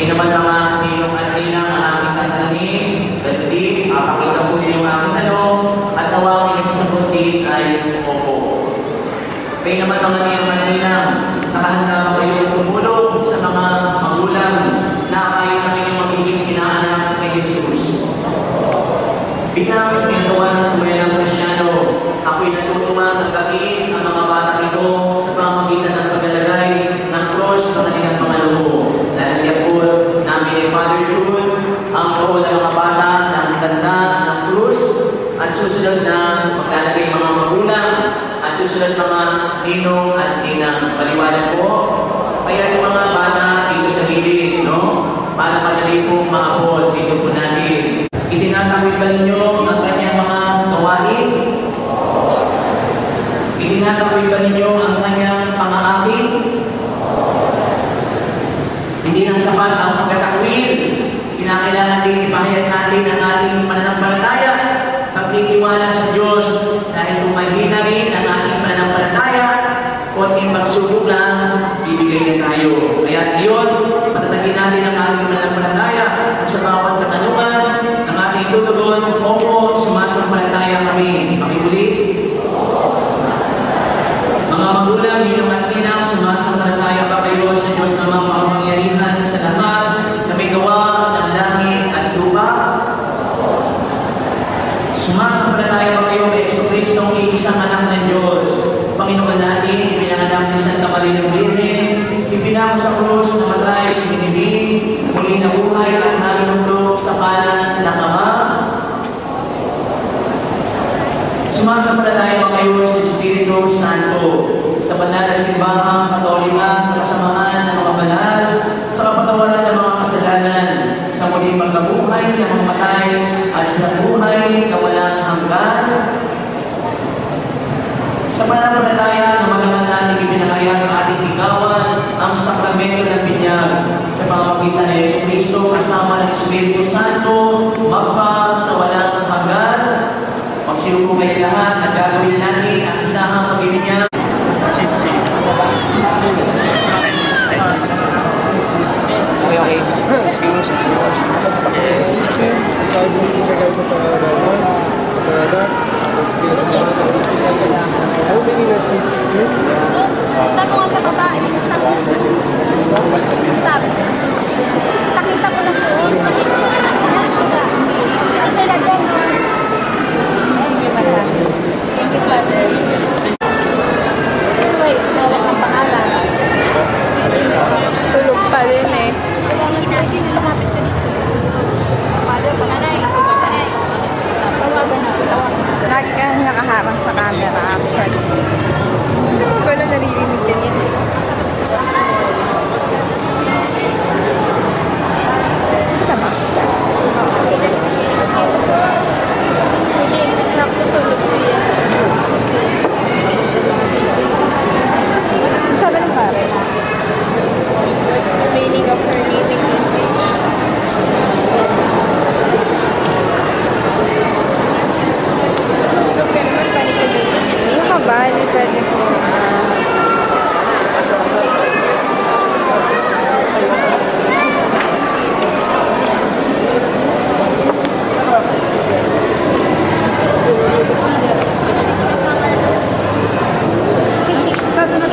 Hindi naman lang ang ang aking pananim, kundi papakita ko niyo ang aking at tawagin niyo ay opo. Hindi naman lang ang iyong anila, nakahanda ko kayo sa mga magulang na kayo na inyong kay Jesus. Binang at susunod na maglalagay mga magulang, at susunod mga ninong at ninang. Maliwanag po. Kaya yung mga bata dito sa gilid, no? Para madali po maabot dito po natin. Itinatawid ba ninyo ang kanyang mga gawain? Itinatawid ba ninyo kaibigan tayo. Kaya iyon, patatagin natin ang ating mananampalataya at sa bawat katanungan ng ating tutugon, Opo, sumasampalataya kami. Pakibuli. Mga magulang, inyong at inang, sumasampalataya ba kayo sa Diyos na mga makapangyarihan sa lahat na may gawa ng langit at lupa? Sumasampalataya ba kayo kay Yesu Cristo ang iisang anak ng Diyos? Natin, Santa Maria ng Virgen, ipinako sa krus, namatay, ibinibig, muli na buhay at nalulunok sa kanan ng Ama. Sumasampalataya kayo sa Espiritu Santo, sa banal na simbahang katolika, sa kasamahan ng mga banal, sa kapatawaran ng mga kasalanan, sa muling pagkabuhay ng mga patay, at sa buhay na walang hanggan? Sa pananampalataya na magalang How many matches? Tatlong baile pedem Fazendo